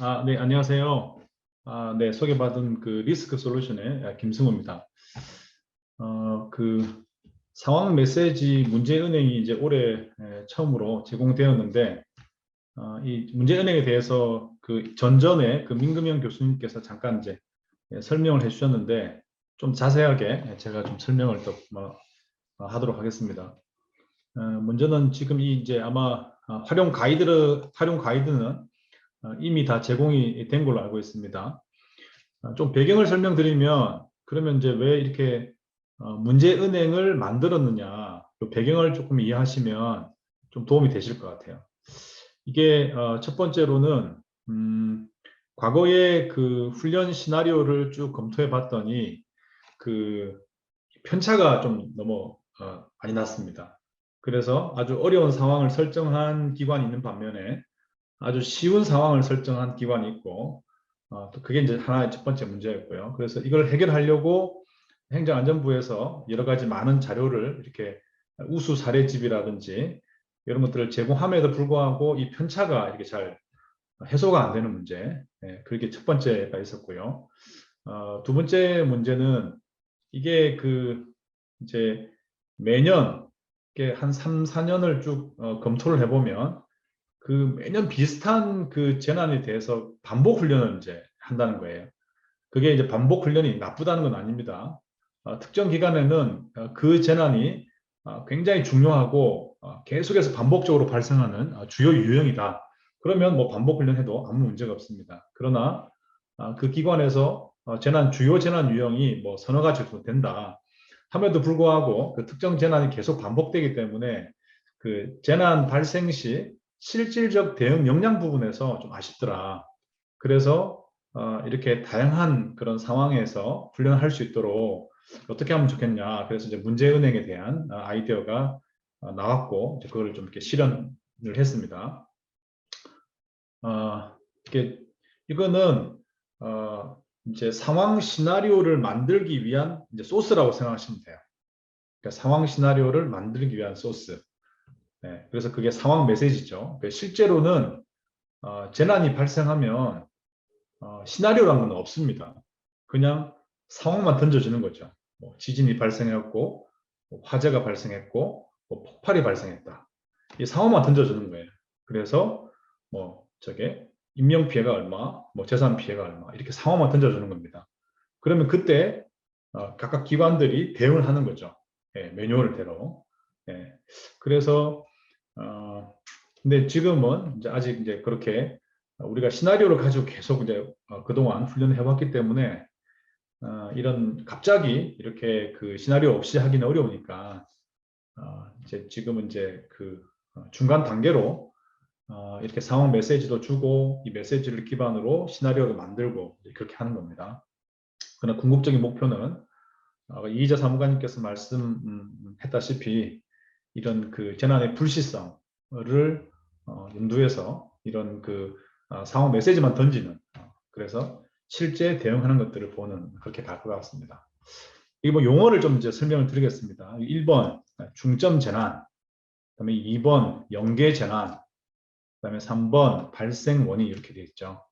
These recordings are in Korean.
아, 네, 안녕하세요. 아, 네, 소개받은 그 리스크 솔루션의 아, 김승우입니다. 어, 그 상황 메시지 문제은행이 이제 올해 에, 처음으로 제공되었는데, 어, 이 문제은행에 대해서 그 전전에 그 민금영 교수님께서 잠깐 이제 예, 설명을 해주셨는데, 좀 자세하게 제가 좀 설명을 또 뭐, 어, 하도록 하겠습니다. 어, 먼저는 지금 이 이제 아마 아, 활용 가이드 활용 가이드는 어, 이미 다 제공이 된 걸로 알고 있습니다. 어, 좀 배경을 설명드리면 그러면 이제 왜 이렇게 어, 문제은행을 만들었느냐 그 배경을 조금 이해하시면 좀 도움이 되실 것 같아요. 이게 첫 번째로는 음, 과거의 그 훈련 시나리오를 쭉 검토해 봤더니 그 편차가 좀 너무 많이 났습니다. 그래서 아주 어려운 상황을 설정한 기관이 있는 반면에 아주 쉬운 상황을 설정한 기관이 있고 어, 또 그게 이제 하나의 첫 번째 문제였고요. 그래서 이걸 해결하려고 행정안전부에서 여러 가지 많은 자료를 이렇게 우수 사례집이라든지 이런 것들을 제공함에도 불구하고 이 편차가 이렇게 잘 해소가 안 되는 문제, 네, 그게 첫 번째가 있었고요. 어, 두 번째 문제는 이게 그 이제 매년 한 3, 4년을 쭉 어, 검토를 해보면 그 매년 비슷한 그 재난에 대해서 반복 훈련을 이제 한다는 거예요. 그게 이제 반복 훈련이 나쁘다는 건 아닙니다. 어, 특정 기간에는 어, 그 재난이 어, 굉장히 중요하고 어, 계속해서 반복적으로 발생하는 어, 주요 유형이다. 그러면 뭐 반복 훈련해도 아무 문제가 없습니다. 그러나 어, 그 기관에서 어, 재난 주요 재난 유형이 뭐 서너 가지 정도 된다. 함에도 불구하고 그 특정 재난이 계속 반복되기 때문에 그 재난 발생 시 실질적 대응 역량 부분에서 좀 아쉽더라. 그래서 어, 이렇게 다양한 그런 상황에서 훈련할 수 있도록 어떻게 하면 좋겠냐. 그래서 이제 문제은행에 대한 어, 아이디어가 어, 나왔고 이제 그걸 좀 이렇게 실현을 했습니다. 어, 이게 이거는 어, 이제 상황 시나리오를 만들기 위한 이제 소스라고 생각하시면 돼요. 그러니까 상황 시나리오를 만들기 위한 소스. 네, 그래서 그게 상황 메시지죠. 그러니까 실제로는 어, 재난이 발생하면 어, 시나리오라는 건 없습니다. 그냥 상황만 던져주는 거죠. 뭐 지진이 발생했고 뭐 화재가 발생했고 뭐 폭발이 발생했다. 이 상황만 던져주는 거예요. 그래서 뭐 저게 인명 피해가 얼마, 뭐 재산 피해가 얼마 이렇게 상황만 던져주는 겁니다. 그러면 그때 어, 각각 기관들이 대응을 하는 거죠. 예, 매뉴얼대로. 예, 그래서 어, 근데 지금은 이제 아직 이제 그렇게 우리가 시나리오를 가지고 계속 이제 어, 그동안 훈련을 해왔기 때문에 어, 이런 갑자기 이렇게 그 시나리오 없이 하기는 어려우니까 어, 이제 지금은 이제 그 어, 중간 단계로 어, 이렇게 상황 메시지도 주고 이 메시지를 기반으로 시나리오를 만들고 그렇게 하는 겁니다. 그러나 궁극적인 목표는 어, 이희자 사무관님께서 말씀했다시피 이런 그 재난의 불시성을 어, 염두에서 이런 그 어, 상황 메시지만 던지는 어, 그래서 실제 대응하는 것들을 보는 그렇게 갈 것 같습니다. 이게 뭐 용어를 좀 이제 설명을 드리겠습니다. 1번 중점 재난, 그다음에 2번 연계 재난, 그다음에 3번 발생 원인 이렇게 되어 있죠.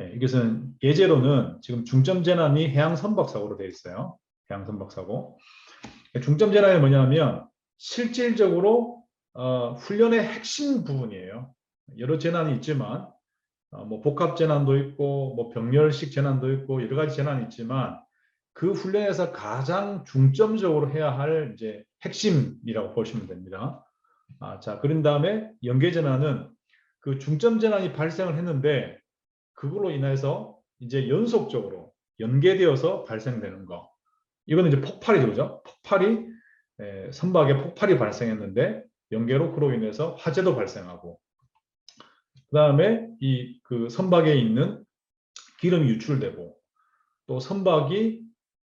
예, 이것은 예제로는 지금 중점 재난이 해양 선박 사고로 되어 있어요. 해양 선박 사고. 중점 재난이 뭐냐면 실질적으로 어, 훈련의 핵심 부분이에요. 여러 재난이 있지만 어, 뭐 복합 재난도 있고 뭐 병렬식 재난도 있고 여러 가지 재난이 있지만 그 훈련에서 가장 중점적으로 해야 할 이제 핵심이라고 보시면 됩니다. 아, 자, 그런 다음에 연계 재난은 그 중점 재난이 발생을 했는데 그걸로 인해서 이제 연속적으로 연계되어서 발생되는 거. 이거는 이제 폭발이죠, 그죠? 폭발이 에, 선박에 폭발이 발생했는데 연계로 그로 인해서 화재도 발생하고 그 다음에 이 그 선박에 있는 기름이 유출되고 또 선박이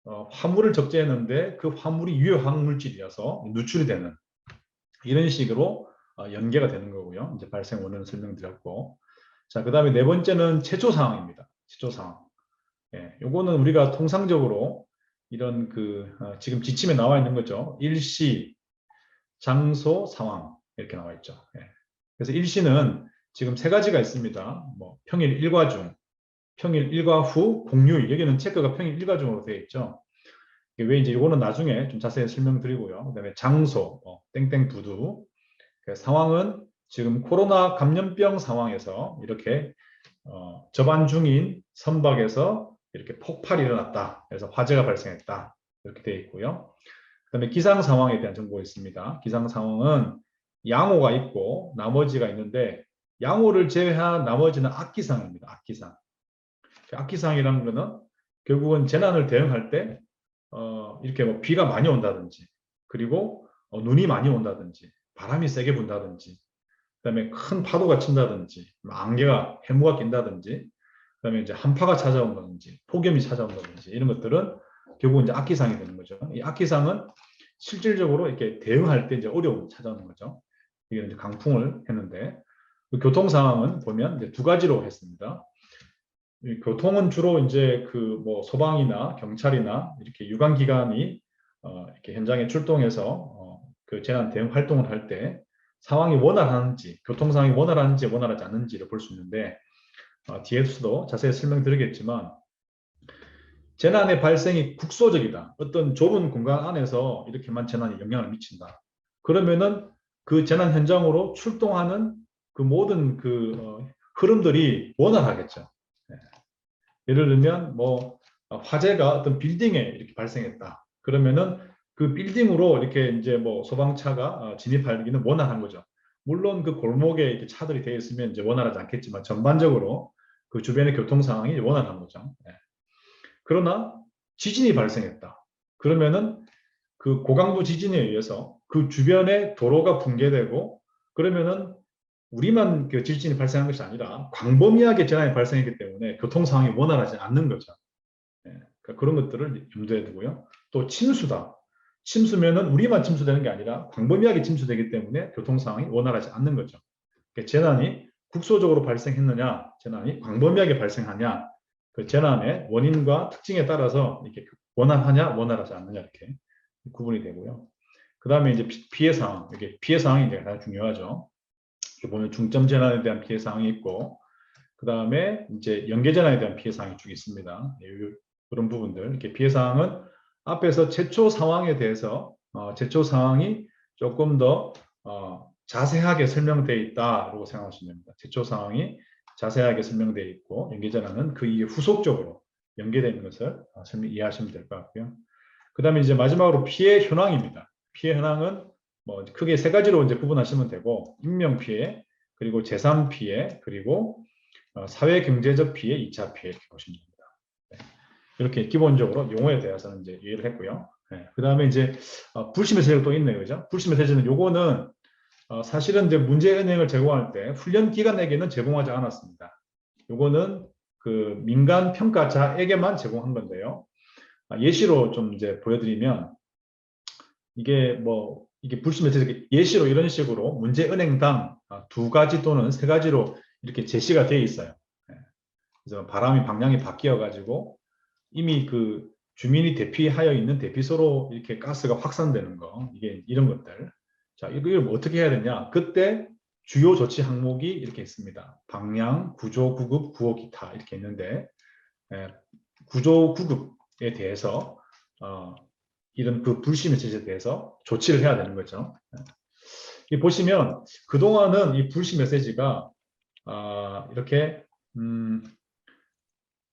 어, 화물을 적재했는데 그 화물이 유해 화학 물질이어서 누출이 되는 이런 식으로 어, 연계가 되는 거고요. 이제 발생 원인을 설명드렸고 자, 그 다음에 네 번째는 최초 상황입니다. 최초 상황. 예, 요거는 우리가 통상적으로 이런 그 어, 지금 지침에 나와 있는 거죠. 일시, 장소, 상황 이렇게 나와 있죠. 예. 그래서 일시는 지금 세 가지가 있습니다. 뭐 평일 일과 중, 평일 일과 후, 공휴일 여기는 체크가 평일 일과 중으로 되어 있죠. 왜 이제 이거는 나중에 좀 자세히 설명드리고요. 그다음에 장소, 어, 땡땡 부두. 그 상황은 지금 코로나 감염병 상황에서 이렇게 어, 접안 중인 선박에서 이렇게 폭발이 일어났다. 그래서 화재가 발생했다. 이렇게 되어 있고요. 그 다음에 기상 상황에 대한 정보가 있습니다. 기상 상황은 양호가 있고 나머지가 있는데 양호를 제외한 나머지는 악기상입니다. 악기상. 악기상이라는 거는 결국은 재난을 대응할 때 어, 이렇게 뭐 비가 많이 온다든지 그리고 어, 눈이 많이 온다든지 바람이 세게 분다든지 그다음에 큰 파도가 친다든지 뭐 안개가 해무가 낀다든지 그다음에 이제 한파가 찾아온다든지 폭염이 찾아온다든지 이런 것들은 결국 이제 악기상이 되는 거죠. 이 악기상은 실질적으로 이렇게 대응할 때 이제 어려움이 찾아오는 거죠. 이게 이제 강풍을 했는데 그 교통 상황은 보면 이제 두 가지로 했습니다. 이 교통은 주로 이제 그 뭐 소방이나 경찰이나 이렇게 유관 기관이 어 이렇게 현장에 출동해서 어 그 재난 대응 활동을 할 때 상황이 원활한지 교통 상황이 원활한지 원활하지 않는지를 볼 수 있는데 어 뒤에서도 자세히 설명드리겠지만 재난의 발생이 국소적이다. 어떤 좁은 공간 안에서 이렇게만 재난이 영향을 미친다. 그러면은 그 재난 현장으로 출동하는 그 모든 그 어, 흐름들이 원활하겠죠. 네. 예를 들면 뭐 어, 화재가 어떤 빌딩에 이렇게 발생했다. 그러면은 그 빌딩으로 이렇게 이제 뭐 소방차가 어, 진입하기는 원활한 거죠. 물론 그 골목에 이렇게 차들이 되어 있으면 이제 원활하지 않겠지만 전반적으로 그 주변의 교통 상황이 원활한 거죠. 네. 그러나 지진이 발생했다. 그러면은 그 고강도 지진에 의해서 그 주변에 도로가 붕괴되고 그러면은 우리만 그 지진이 발생한 것이 아니라 광범위하게 재난이 발생했기 때문에 교통 상황이 원활하지 않는 거죠. 네, 그러니까 그런 것들을 염두에 두고요. 또 침수다. 침수면은 우리만 침수되는 게 아니라 광범위하게 침수되기 때문에 교통 상황이 원활하지 않는 거죠. 그러니까 재난이 국소적으로 발생했느냐, 재난이 광범위하게 발생하냐, 그 재난의 원인과 특징에 따라서 이렇게 원활하냐, 원활하지 않느냐 이렇게 구분이 되고요. 그 다음에 이제 피해 상황, 이게 피해 상황이 이제 가장 중요하죠. 이렇게 보면 중점 재난에 대한 피해 상황이 있고, 그 다음에 이제 연계 재난에 대한 피해 상황이 쭉 있습니다. 네, 그런 부분들 이렇게 피해 상황은 앞에서 최초 상황에 대해서 어, 최초 상황이 조금 더 어, 자세하게 설명되어 있다라고 생각하시면 됩니다. 최초 상황이 자세하게 설명되어 있고 연계전환은 그 이후 후속적으로 연계되어 있는 것을 어, 설명 이해하시면 될 것 같고요. 그 다음에 이제 마지막으로 피해 현황입니다. 피해 현황은 뭐 크게 세 가지로 이제 구분하시면 되고 인명 피해, 그리고 재산 피해, 그리고 어, 사회 경제적 피해, 2차 피해 이렇게 보시면 됩니다. 네. 이렇게 기본적으로 용어에 대해서는 이제 이해를 했고요. 네. 그 다음에 이제 어, 불심의 세제가 또 있네요, 그죠? 불심의 세제는 요거는 어, 사실은 이제 문제은행을 제공할 때 훈련 기관에게는 제공하지 않았습니다. 요거는 그 민간 평가자에게만 제공한 건데요. 아, 예시로 좀 이제 보여드리면 이게 뭐 이게 불심의 예시로 이런 식으로 문제은행당 아, 두 가지 또는 세 가지로 이렇게 제시가 되어 있어요. 예. 그래서 바람이 방향이 바뀌어 가지고 이미 그 주민이 대피하여 있는 대피소로 이렇게 가스가 확산되는 거 이게 이런 것들 자, 이걸 뭐 어떻게 해야 되냐? 그때 주요 조치 항목이 이렇게 있습니다. 방향, 구조, 구급, 구호, 기타 이렇게 있는데 에, 구조, 구급에 대해서 어, 이런 그 불심의 제재에 대해서 조치를 해야 되는 거죠. 이 보시면 그동안은 이 불심 메시지가 어, 이렇게 음,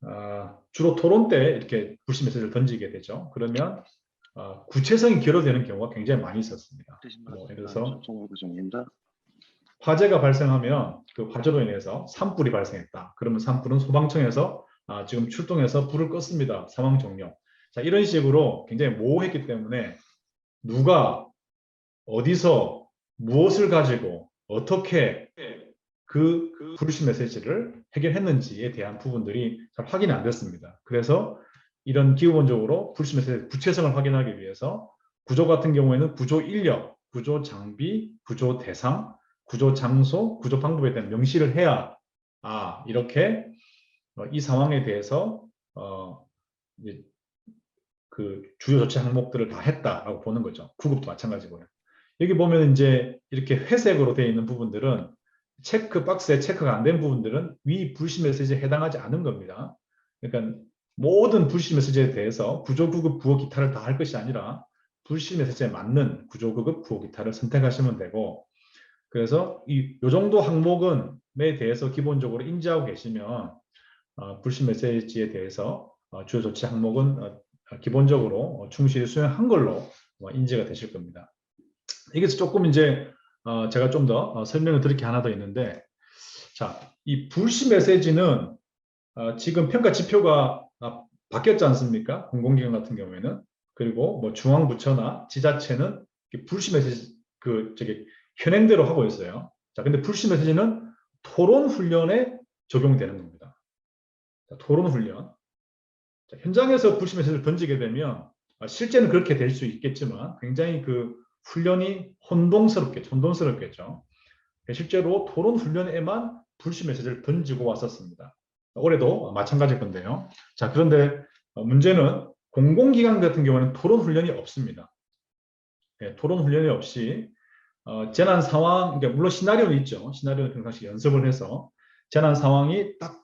어, 주로 토론 때 이렇게 불심 메시지를 던지게 되죠. 그러면 어, 구체성이 결여되는 경우가 굉장히 많이 있었습니다. 뭐 예를 들어서 화재가 발생하면 그 화재로 인해서 산불이 발생했다. 그러면 산불은 소방청에서 아, 지금 출동해서 불을 껐습니다. 상황 종료. 자 이런 식으로 굉장히 모호했기 때문에 누가 어디서 무엇을 가지고 어떻게 그 불신 메시지를 해결했는지에 대한 부분들이 잘 확인이 안 됐습니다. 그래서 이런 기본적으로 불심에서 구체성을 확인하기 위해서 구조 같은 경우에는 구조 인력, 구조 장비, 구조 대상, 구조 장소, 구조 방법에 대한 명시를 해야 아 이렇게 어, 이 상황에 대해서 어, 그 주요 조치 항목들을 다 했다라고 보는 거죠. 구급도 마찬가지고요. 여기 보면 이제 이렇게 회색으로 되어 있는 부분들은 체크 박스에 체크가 안 된 부분들은 위 불씨 메시지에 해당하지 않은 겁니다. 그러니까 모든 불씨 메시지에 대해서 구조구급 부호 기타를 다 할 것이 아니라 불씨 메시지에 맞는 구조구급 부호 기타를 선택하시면 되고 그래서 이 요 정도 항목은에 대해서 기본적으로 인지하고 계시면 어, 불씨 메시지에 대해서 어, 주요 조치 항목은 어, 기본적으로 어, 충실히 수행한 걸로 어, 인지가 되실 겁니다. 이게 조금 이제 어, 제가 좀 더 설명을 드릴 게 하나 더 있는데 자, 이 불씨 메시지는 어, 지금 평가 지표가 아, 바뀌었지 않습니까? 공공기관 같은 경우에는 그리고 뭐 중앙부처나 지자체는 불씨 메시지 그 저기 현행대로 하고 있어요. 자, 근데 불씨 메시지는 토론 훈련에 적용되는 겁니다. 자, 토론 훈련. 자, 현장에서 불씨 메시지를 던지게 되면 아, 실제는 그렇게 될 수 있겠지만 굉장히 그 훈련이 혼동스럽겠죠. 혼동스럽겠죠. 실제로 토론 훈련에만 불씨 메시지를 던지고 왔었습니다. 올해도 마찬가지일 건데요. 자, 그런데 어, 문제는 공공기관 같은 경우는 토론 훈련이 없습니다. 예, 토론 훈련이 없이 어, 재난 상황, 그러니까 물론 시나리오는 있죠. 시나리오는 평상시 연습을 해서 재난 상황이 딱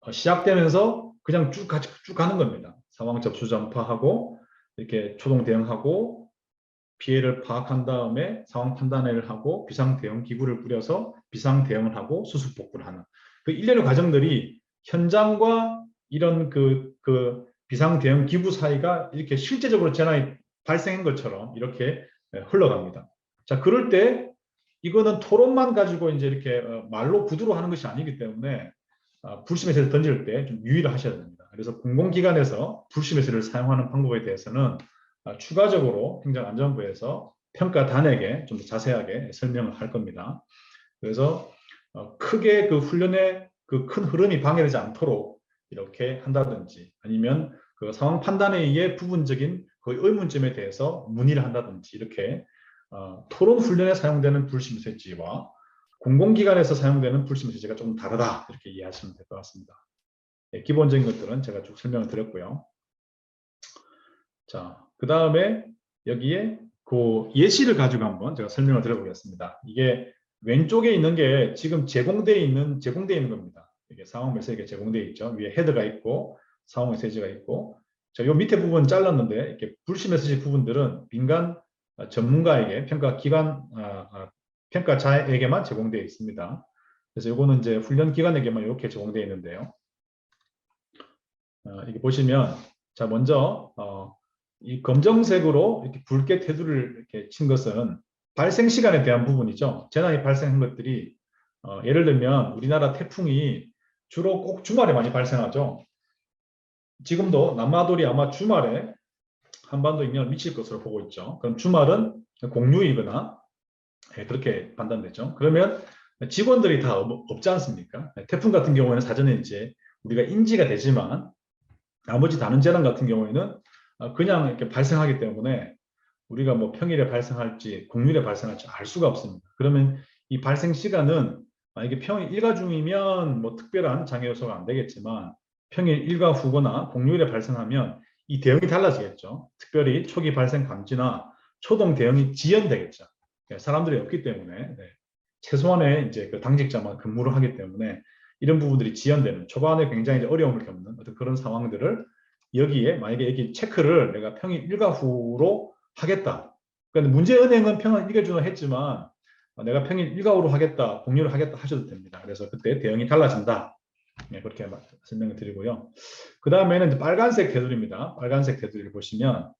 어, 시작되면서 그냥 쭉, 같이 쭉 가는 겁니다. 상황 접수 전파하고 이렇게 초동 대응하고 피해를 파악한 다음에 상황 판단을 하고 비상 대응 기구를 뿌려서 비상 대응을 하고 수습 복구를 하는 그 일련의 과정들이 현장과 이런 그, 그 비상 대응 기구 사이가 이렇게 실제적으로 재난이 발생한 것처럼 이렇게 예, 흘러갑니다. 자, 그럴 때 이거는 토론만 가지고 이제 이렇게 어, 말로 구두로 하는 것이 아니기 때문에 아, 메시지를 던질 때 좀 유의를 하셔야 됩니다. 그래서 공공기관에서 메시지를 사용하는 방법에 대해서는 아, 추가적으로 행정안전부에서 평가 단에게 좀더 자세하게 설명을 할 겁니다. 그래서 어, 크게 그 훈련의 그 큰 흐름이 방해되지 않도록 이렇게 한다든지 아니면 그 상황 판단에 의해 부분적인 그 의문점에 대해서 문의를 한다든지 이렇게 어, 토론 훈련에 사용되는 불씨 메시지와 공공기관에서 사용되는 불씨 메시지가 좀 다르다 이렇게 이해하시면 될 것 같습니다. 네, 기본적인 것들은 제가 쭉 설명을 드렸고요. 자, 그 다음에 여기에 그 예시를 가지고 한번 제가 설명을 드려보겠습니다. 이게 왼쪽에 있는 게 지금 제공되어 있는 제공되어 있는 겁니다. 이게 상황 메시지가 제공되어 있죠. 위에 헤드가 있고 상황 메시지가 있고 자, 요 밑에 부분 잘랐는데 이렇게 불씨 메시지 부분들은 민간 전문가에게 평가 기관 아, 아, 평가자에게만 제공되어 있습니다. 그래서 이거는 이제 훈련 기관에게만 이렇게 제공되어 있는데요. 어, 이게 보시면 자 먼저 어, 이 검정색으로 이렇게 붉게 테두리를 이렇게 친 것은 발생 시간에 대한 부분이죠. 재난이 발생한 것들이 어, 예를 들면 우리나라 태풍이 주로 꼭 주말에 많이 발생하죠. 지금도 남마돌이 아마 주말에 한반도 영향을 미칠 것으로 보고 있죠. 그럼 주말은 공휴이거나 예, 그렇게 판단되죠. 그러면 직원들이 다 없, 지 않습니까? 태풍 같은 경우에는 사전에 이제 우리가 인지가 되지만 나머지 다른 재난 같은 경우에는 어, 그냥 이렇게 발생하기 때문에 우리가 뭐 평일에 발생할지 공휴일에 발생할지 알 수가 없습니다. 그러면 이 발생 시간은 만약에 평일 일가 중이면 뭐 특별한 장애 요소가 안 되겠지만 평일 일가 후거나 공휴일에 발생하면 이 대응이 달라지겠죠. 특별히 초기 발생 감지나 초동 대응이 지연되겠죠. 네, 사람들이 없기 때문에 네. 최소한의 이제 그 당직자만 근무를 하기 때문에 이런 부분들이 지연되는 초반에 굉장히 어려움을 겪는 어떤 그런 상황들을 여기에 만약에 여기 체크를 내가 평일 일과 후로 하겠다. 그러니까 문제은행은 평일 일과주로 했지만 내가 평일 일과후로 하겠다, 공유를 하겠다 하셔도 됩니다. 그래서 그때 대응이 달라진다. 네, 그렇게 설명을 드리고요. 그 다음에는 빨간색 테두리입니다. 빨간색 테두리를 보시면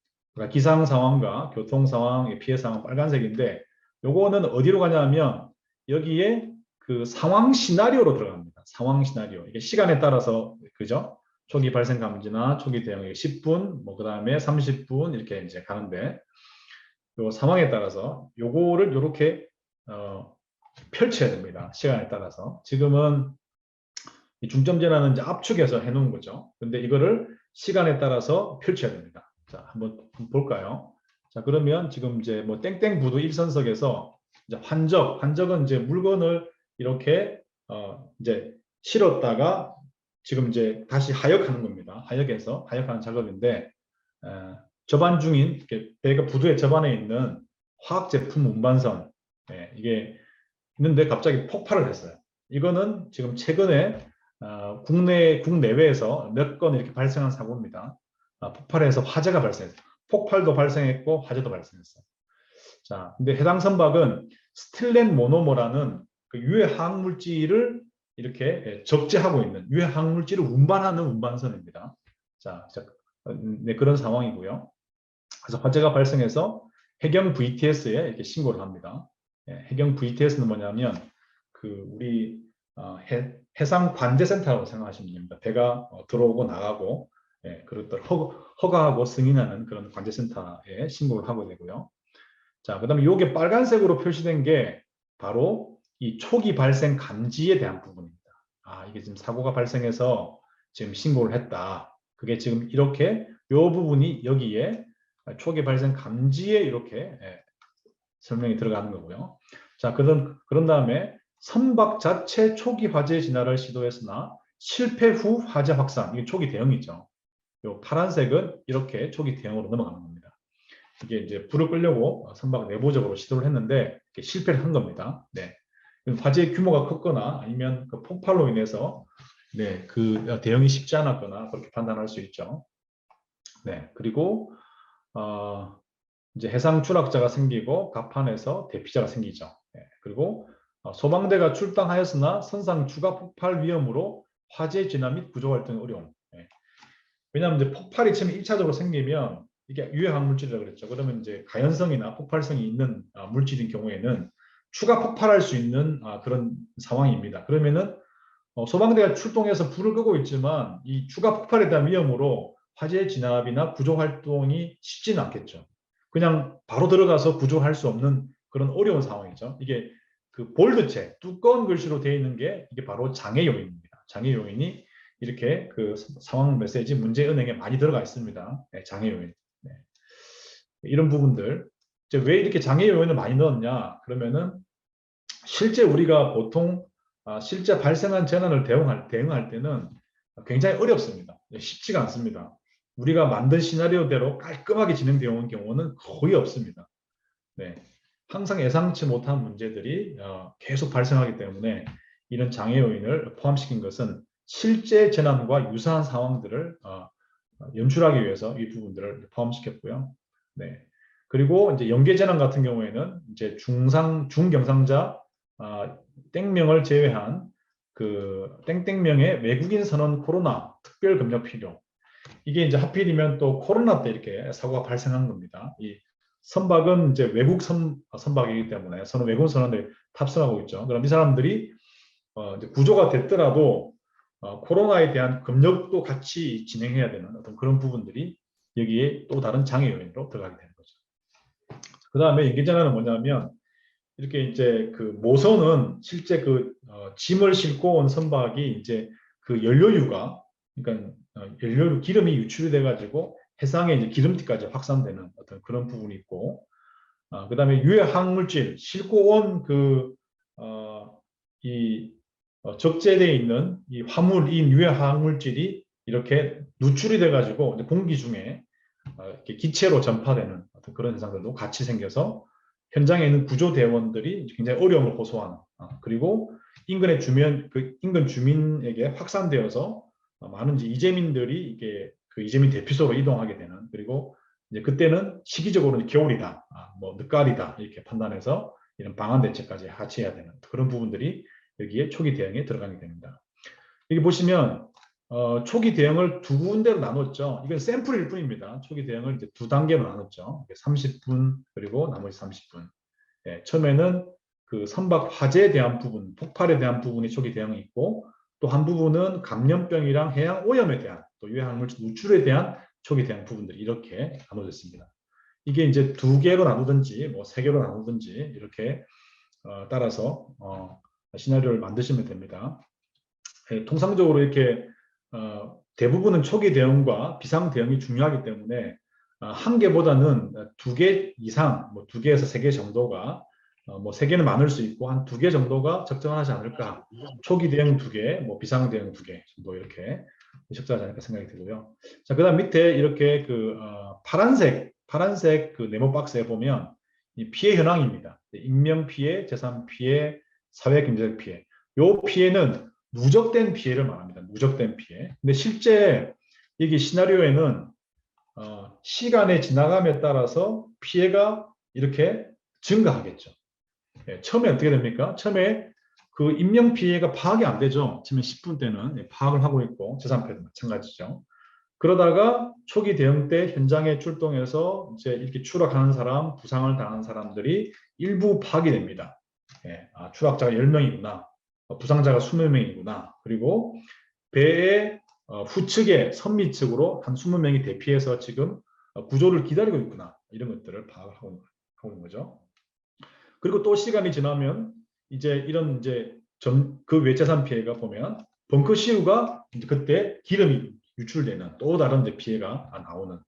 기상 상황과 교통 상황, 피해 상황 빨간색인데 요거는 어디로 가냐면 여기에 그 상황 시나리오로 들어갑니다. 상황 시나리오. 이게 시간에 따라서 그죠? 초기 발생 감지나 초기 대응이 10분, 뭐 그다음에 30분 이렇게 이제 가는데 요 상황에 따라서 요거를 이렇게 어, 펼쳐야 됩니다. 시간에 따라서. 지금은 중점 재난은 이제 압축해서 해 놓은 거죠. 근데 이거를 시간에 따라서 펼쳐야 됩니다. 자, 한번 볼까요? 자, 그러면 지금 이제 뭐 땡땡 부두 1선석에서 이제 환적, 환적은 이제 물건을 이렇게 어 이제 실었다가 지금 이제 다시 하역하는 겁니다. 하역해서 하역하는 작업인데 에, 접안 중인 배가 부두의 접안에 있는 화학 제품 운반선 예, 이게 있는데 갑자기 폭발을 했어요. 이거는 지금 최근에 어, 국내 국내외에서 몇 건 이렇게 발생한 사고입니다. 아, 폭발해서 화재가 발생했어요. 폭발도 발생했고 화재도 발생했어요. 자, 근데 해당 선박은 스틸렌 모노머라는 그 유해 화학 물질을 이렇게 예, 적재하고 있는 유해 화학 물질을 운반하는 운반선입니다. 자, 자 어, 네, 그런 상황이고요. 그래서 화재가 발생해서 해경 VTS에 이렇게 신고를 합니다. 예, 해경 VTS는 뭐냐면 그 우리 어, 해, 해상 관제센터라고 생각하시면 됩니다. 배가 어, 들어오고 나가고 예, 그것들 허, 허가하고 승인하는 그런 관제센터에 신고를 하게 되고요. 자, 그다음에 이게 빨간색으로 표시된 게 바로 이 초기 발생 감지에 대한 부분입니다. 아, 이게 지금 사고가 발생해서 지금 신고를 했다. 그게 지금 이렇게 이 부분이 여기에 초기 발생 감지에 이렇게 예, 설명이 들어가는 거고요. 자, 그런 그런 다음에 선박 자체 초기 화재 진화를 시도했으나 실패 후 화재 확산 이게 초기 대응이죠. 요 파란색은 이렇게 초기 대응으로 넘어가는 겁니다. 이게 이제 불을 끌려고 선박 내부적으로 시도를 했는데 실패를 한 겁니다. 네. 화재의 규모가 컸거나 아니면 그 폭발로 인해서 네, 그 대응이 쉽지 않았거나 그렇게 판단할 수 있죠. 네, 그리고 어, 이제 해상 추락자가 생기고 갑판에서 대피자가 생기죠. 네, 그리고 어, 소방대가 출동하였으나 선상 추가 폭발 위험으로 화재 진화 및 구조 활동의 어려움. 네. 왜냐하면 이제 폭발이 처음에 1차적으로 생기면 이게 유해학 물질이라고 그랬죠. 그러면 이제 가연성이나 폭발성이 있는 어, 물질인 경우에는 추가 폭발할 수 있는 아, 그런 상황입니다. 그러면은 어, 소방대가 출동해서 불을 끄고 있지만 이 추가 폭발에 대한 위험으로 화재 진압이나 구조 활동이 쉽지는 않겠죠. 그냥 바로 들어가서 구조할 수 없는 그런 어려운 상황이죠. 이게 그 볼드체 두꺼운 글씨로 되어 있는 게 이게 바로 장애 요인입니다. 장애 요인이 이렇게 그 상황 메시지 문제 은행에 많이 들어가 있습니다. 네, 장애 요인. 네. 이런 부분들 이제 왜 이렇게 장애 요인을 많이 넣었냐? 그러면은 실제 우리가 보통 아, 실제 발생한 재난을 대응할, 대응할 때는 굉장히 어렵습니다. 쉽지가 않습니다. 우리가 만든 시나리오대로 깔끔하게 진행되어 온 경우는 거의 없습니다. 네. 항상 예상치 못한 문제들이 어, 계속 발생하기 때문에 이런 장애 요인을 포함시킨 것은 실제 재난과 유사한 상황들을 어, 연출하기 위해서 이 부분들을 포함시켰고요. 네. 그리고 이제 연계 재난 같은 경우에는 이제 중상 중경상자 아, 땡명을 제외한 그 땡땡명의 외국인 선언 코로나 특별 검역 필요. 이게 이제 하필이면 또 코로나 때 이렇게 사고가 발생한 겁니다. 이 선박은 이제 외국 선, 선박이기 때문에 선언 외국 선언을 탑승하고 있죠. 그럼 이 사람들이 어, 이제 구조가 됐더라도 어, 코로나에 대한 검역도 같이 진행해야 되는 어떤 그런 부분들이 여기에 또 다른 장애 요인으로 들어가게 거죠. 그 다음에 인계전환은 뭐냐면 이렇게 이제 그 모선은 실제 그 어, 짐을 싣고 온 선박이 이제 그 연료유가 그러니까 어, 연료유 기름이 유출이 돼 가지고 해상에 이제 기름티까지 확산되는 어떤 그런 부분이 있고 어, 그다음에 유해 항물질 싣고 온그이 어, 적재되어 있는 이 화물인 유해 항물질이 이렇게 누출이 돼 가지고 공기 중에 어, 이렇게 기체로 전파되는 어떤 그런 현상들도 같이 생겨서 현장에 있는 구조 대원들이 굉장히 어려움을 호소하는 어, 그리고 인근의 주민 그 인근 주민에게 확산되어서 어, 많은 이재민들이 이게 그 이재민 대피소로 이동하게 되는 그리고 이제 그때는 시기적으로는 겨울이다, 아, 뭐 늦가을이다 이렇게 판단해서 이런 방안 대책까지 하치해야 되는 그런 부분들이 여기에 초기 대응에 들어가게 됩니다. 여기 보시면 어, 초기 대응을 두 군데로 나눴죠. 이건 샘플일 뿐입니다. 초기 대응을 이제 두 단계로 나눴죠. 30분 그리고 나머지 30분. 예, 처음에는 그 선박 화재에 대한 부분, 폭발에 대한 부분이 초기 대응이 있고 또 한 부분은 감염병이랑 해양 오염에 대한 또 유해항물질 누출에 대한 초기 대응 부분들이 이렇게 나눠졌습니다. 이게 이제 두 개로 나누든지 뭐 세 개로 나누든지 이렇게 어, 따라서 어, 시나리오를 만드시면 됩니다. 예, 통상적으로 이렇게 어, 대부분은 초기 대응과 비상 대응이 중요하기 때문에 어, 한 개보다는 두 개 이상, 뭐 두 개에서 세 개 정도가 어, 뭐세 개는 많을 수 있고 한 두 개 정도가 적정하지 않을까. 초기 대응 두 개, 뭐 비상 대응 두 개 정도 이렇게 적절하지 않을까 생각이 들고요. 자, 그다음 밑에 이렇게 그 어, 파란색 파란색 그 네모 박스에 보면 이 피해 현황입니다. 인명 피해, 재산 피해, 사회 경제적 피해. 요 피해는 누적된 피해를 말합니다. 누적된 피해. 근데 실제 여기 시나리오에는 어, 시간의 지나감에 따라서 피해가 이렇게 증가하겠죠. 예, 처음에 어떻게 됩니까? 처음에 그 인명 피해가 파악이 안 되죠. 처음에 10분 때는 예, 파악을 하고 있고 재산피해도 마찬가지죠. 그러다가 초기 대응 때 현장에 출동해서 이제 이렇게 추락하는 사람, 부상을 당한 사람들이 일부 파악이 됩니다. 예, 아, 추락자가 10명이구나. 어, 부상자가 20명이구나. 그리고 배의 어, 후측에 선미 측으로 한 20명이 대피해서 지금 어, 구조를 기다리고 있구나. 이런 것들을 파악을 하고, 하고 있는 거죠. 그리고 또 시간이 지나면 이제 이런 이제 전, 그 외재산 피해가 보면 벙커 시우가 그때 기름이 유출되는 또 다른 이제 피해가 나오는.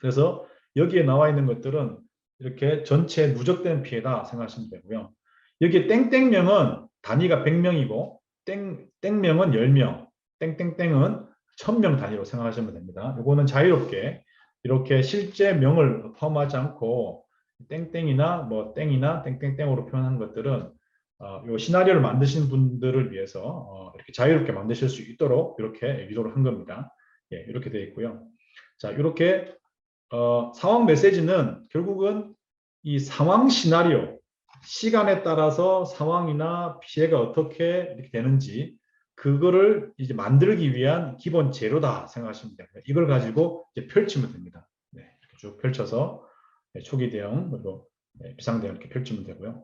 그래서 여기에 나와 있는 것들은 이렇게 전체 누적된 피해다 생각하시면 되고요. 여기 땡땡명은 단위가 100명이고 땡, 땡명은 10명, 땡땡땡은 1000명 단위로 생각하시면 됩니다. 이거는 자유롭게 이렇게 실제 명을 포함하지 않고 땡땡이나 뭐 땡이나 땡땡땡으로 표현한 것들은 어, 요 시나리오를 만드신 분들을 위해서 어, 이렇게 자유롭게 만드실 수 있도록 이렇게 위도를 한 겁니다. 예, 이렇게 되어 있고요. 자, 이렇게 어, 상황 메시지는 결국은 이 상황 시나리오, 시간에 따라서 상황이나 피해가 어떻게 이렇게 되는지 그거를 이제 만들기 위한 기본 재료다 생각하시면 됩니다. 이걸 가지고 이제 펼치면 됩니다. 네, 이렇게 쭉 펼쳐서 네, 초기 대응 그리고 네, 비상 대응 이렇게 펼치면 되고요.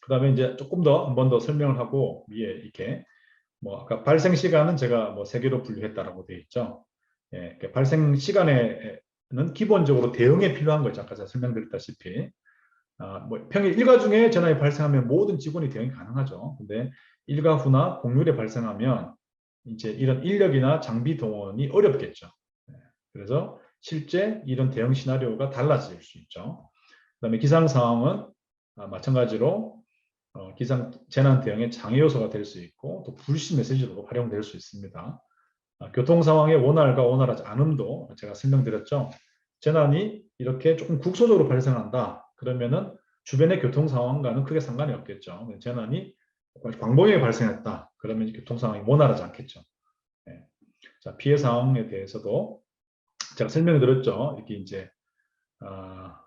그 다음에 이제 조금 더 한 번 더 설명을 하고 위에 이렇게 뭐 아까 발생 시간은 제가 뭐 세 개로 분류했다라고 되어 있죠. 예, 그 발생 시간에는 기본적으로 대응에 필요한 거죠. 아까 제가 설명드렸다시피 아, 뭐 평일 일과 중에 전화가 발생하면 모든 직원이 대응이 가능하죠. 근데 일과 후나 공휴일에 발생하면 이제 이런 인력이나 장비 동원이 어렵겠죠. 예, 그래서 실제 이런 대응 시나리오가 달라질 수 있죠. 그다음에 기상 상황은 아, 마찬가지로 어, 기상 재난 대응의 장애 요소가 될 수 있고 또 불시 메시지로 활용될 수 있습니다. 아, 교통 상황의 원활과 원활하지 않음도 제가 설명드렸죠. 재난이 이렇게 조금 국소적으로 발생한다. 그러면은 주변의 교통 상황과는 크게 상관이 없겠죠. 재난이 광범위하게 발생했다. 그러면 교통 상황이 원활하지 않겠죠. 네. 자 피해 상황에 대해서도 제가 설명드렸죠. 이렇게 이제 아,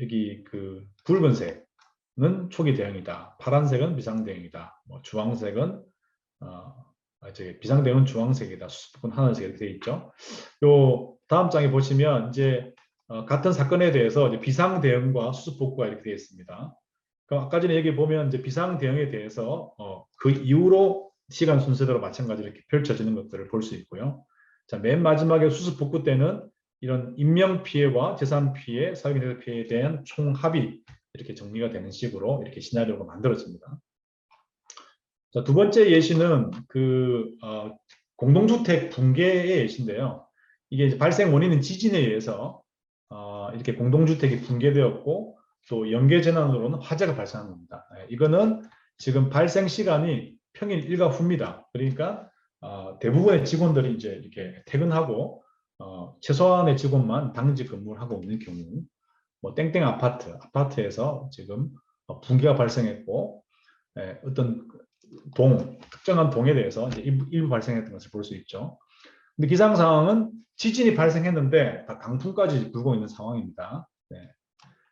여기 그 붉은색은 초기 대응이다. 파란색은 비상 대응이다. 뭐 주황색은 어, 아, 저기 비상 대응은 주황색이다. 수습은 하늘색이 되어 있죠. 요 다음 장에 보시면 이제 어, 같은 사건에 대해서 비상 대응과 수습 복구가 이렇게 되어 있습니다. 그럼 아까 전에 여기 보면 이제 비상 대응에 대해서 어, 그 이후로 시간 순서대로 마찬가지로 이렇게 펼쳐지는 것들을 볼 수 있고요. 자, 맨 마지막에 수습 복구 때는 이런 인명 피해와 재산 피해, 사회경제 피해에 대한 총합이 이렇게 정리가 되는 식으로 이렇게 시나리오가 만들어집니다. 자, 두 번째 예시는 그 어, 공동주택 붕괴의 예시인데요. 이게 발생 원인은 지진에 의해서 어, 이렇게 공동주택이 붕괴되었고 또 연계 재난으로는 화재가 발생한 겁니다. 네, 이거는 지금 발생 시간이 평일 일과 후입니다. 그러니까 어, 대부분의 직원들이 이제 이렇게 퇴근하고 어, 최소한의 직원만 당직 근무를 하고 있는 경우 뭐 땡땡 아파트 아파트에서 지금 어, 붕괴가 발생했고 예, 어떤 동 특정한 동에 대해서 이제 일부, 일부 발생했던 것을 볼 수 있죠. 근데 기상 상황은 지진이 발생했는데 다 강풍까지 불고 있는 상황입니다. 네.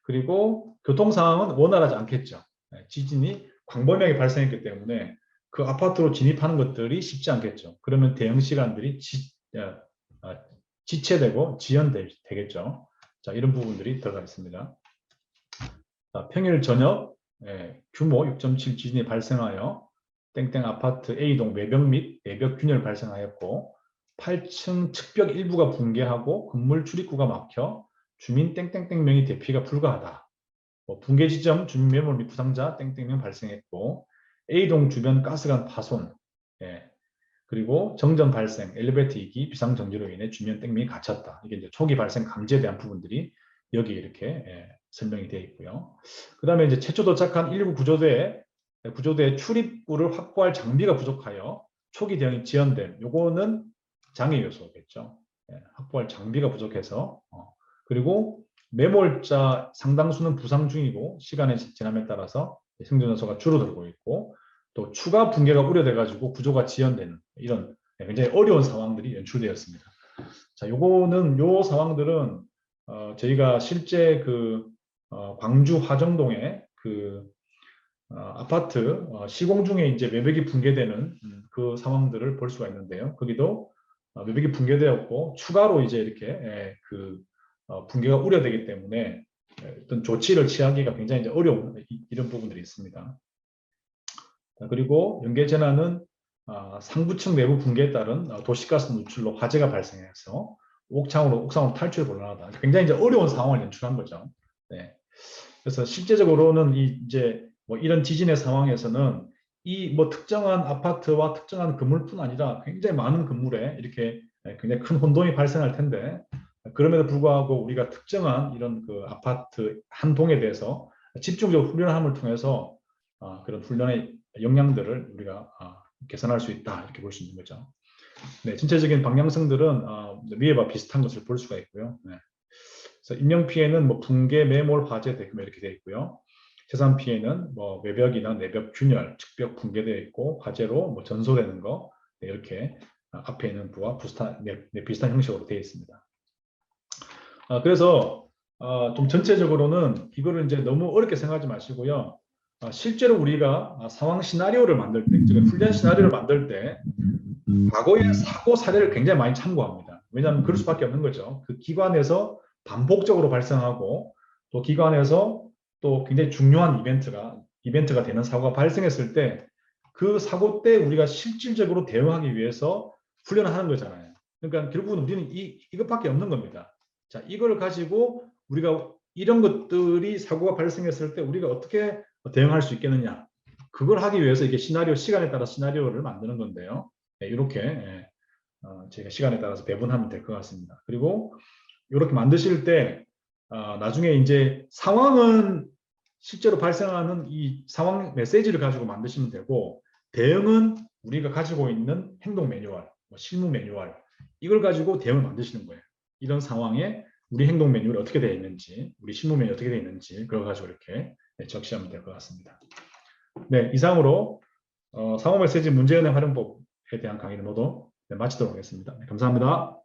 그리고 교통 상황은 원활하지 않겠죠. 네. 지진이 광범위하게 발생했기 때문에 그 아파트로 진입하는 것들이 쉽지 않겠죠. 그러면 대응 시간들이 지, 아, 지체되고 지연되겠죠. 자, 이런 부분들이 들어가 있습니다. 자, 평일 저녁 예, 규모 6.7 지진이 발생하여 땡땡 아파트 A동 외벽 및 내벽 균열 발생하였고 8층 측벽 일부가 붕괴하고 건물 출입구가 막혀 주민 땡땡땡 명이 대피가 불가하다. 뭐 붕괴 지점 주민 매몰 및 부상자 땡땡명 발생했고 A동 주변 가스관 파손, 예, 그리고 정전 발생, 엘리베이터 이기, 비상 정지로 인해 주변 땡명이 갇혔다. 이게 이제 초기 발생 감지에 대한 부분들이 여기 이렇게 예, 설명이 되어 있고요. 그 다음에 이제 최초 도착한 119 구조대, 구조대 출입구를 확보할 장비가 부족하여 초기 대응이 지연됨. 요거는 장애 요소겠죠. 예, 확보할 장비가 부족해서. 어, 그리고 매몰자 상당수는 부상 중이고 시간의 지남에 따라서 생존연소가 줄어들고 있고 또 추가 붕괴가 우려돼 가지고 구조가 지연되는 이런 굉장히 어려운 상황들이 연출되었습니다. 자, 요거는 요 상황들은 어, 저희가 실제 그 어, 광주 화정동에 그 어, 아파트 어, 시공 중에 이제 외벽이 붕괴되는 음, 그 상황들을 볼 수가 있는데요. 거기도 어, 외벽이 붕괴되었고 추가로 이제 이렇게 예, 그 어, 붕괴가 우려되기 때문에 예, 어떤 조치를 취하기가 굉장히 이제 어려운 이- 이런 부분들이 있습니다. 자, 그리고 연계 재난은 아, 상부층 내부 붕괴에 따른 어, 도시가스 누출로 화재가 발생해서 옥상으로 옥상으로 탈출 곤란하다. 굉장히 이제 어려운 상황을 연출한 거죠. 네. 그래서 실제적으로는 이 이제 뭐 이런 지진의 상황에서는 이 뭐 특정한 아파트와 특정한 건물뿐 아니라 굉장히 많은 건물에 이렇게 굉장히 큰 혼동이 발생할 텐데 그럼에도 불구하고 우리가 특정한 이런 그 아파트 한 동에 대해서 집중적으로 훈련함을 통해서 아, 그런 훈련의 역량들을 우리가 아, 개선할 수 있다 이렇게 볼 수 있는 거죠. 네, 전체적인 방향성들은 아, 위에와 비슷한 것을 볼 수가 있고요. 네. 인명 피해는 뭐 붕괴, 매몰, 화재, 대금 이렇게 되어 있고요. 재산 피해는 뭐 외벽이나 내벽 균열, 측벽 붕괴되어 있고 화재로 뭐 전소되는 거 네, 이렇게 아, 앞에 있는 부와 비슷한, 네, 네, 비슷한 형식으로 되어 있습니다. 아, 그래서 아, 좀 전체적으로는 이거를 이제 너무 어렵게 생각하지 마시고요. 아, 실제로 우리가 아, 상황 시나리오를 만들 때, 즉 훈련 시나리오를 만들 때 과거의 사고 사례를 굉장히 많이 참고합니다. 왜냐하면 그럴 수밖에 없는 거죠. 그 기관에서 반복적으로 발생하고 또 기관에서 또 굉장히 중요한 이벤트가 이벤트가 되는 사고가 발생했을 때 그 사고 때 우리가 실질적으로 대응하기 위해서 훈련을 하는 거잖아요. 그러니까 결국은 우리는 이 이것밖에 없는 겁니다. 자, 이걸 가지고 우리가 이런 것들이 사고가 발생했을 때 우리가 어떻게 대응할 수 있겠느냐. 그걸 하기 위해서 이게 시나리오 시간에 따라 시나리오를 만드는 건데요. 네, 이렇게 예, 어, 제가 시간에 따라서 배분하면 될 것 같습니다. 그리고 이렇게 만드실 때 어, 나중에 이제 상황은 실제로 발생하는 이 상황 메시지를 가지고 만드시면 되고 대응은 우리가 가지고 있는 행동 매뉴얼, 뭐 실무 매뉴얼 이걸 가지고 대응을 만드시는 거예요. 이런 상황에 우리 행동 매뉴얼이 어떻게 되어 있는지, 우리 실무 매뉴얼이 어떻게 되어 있는지 그걸 가지고 이렇게 네, 적시하면 될 것 같습니다. 네, 이상으로 어, 상호 메시지 문제 은행 활용법에 대한 강의를 모두 네, 마치도록 하겠습니다. 네, 감사합니다.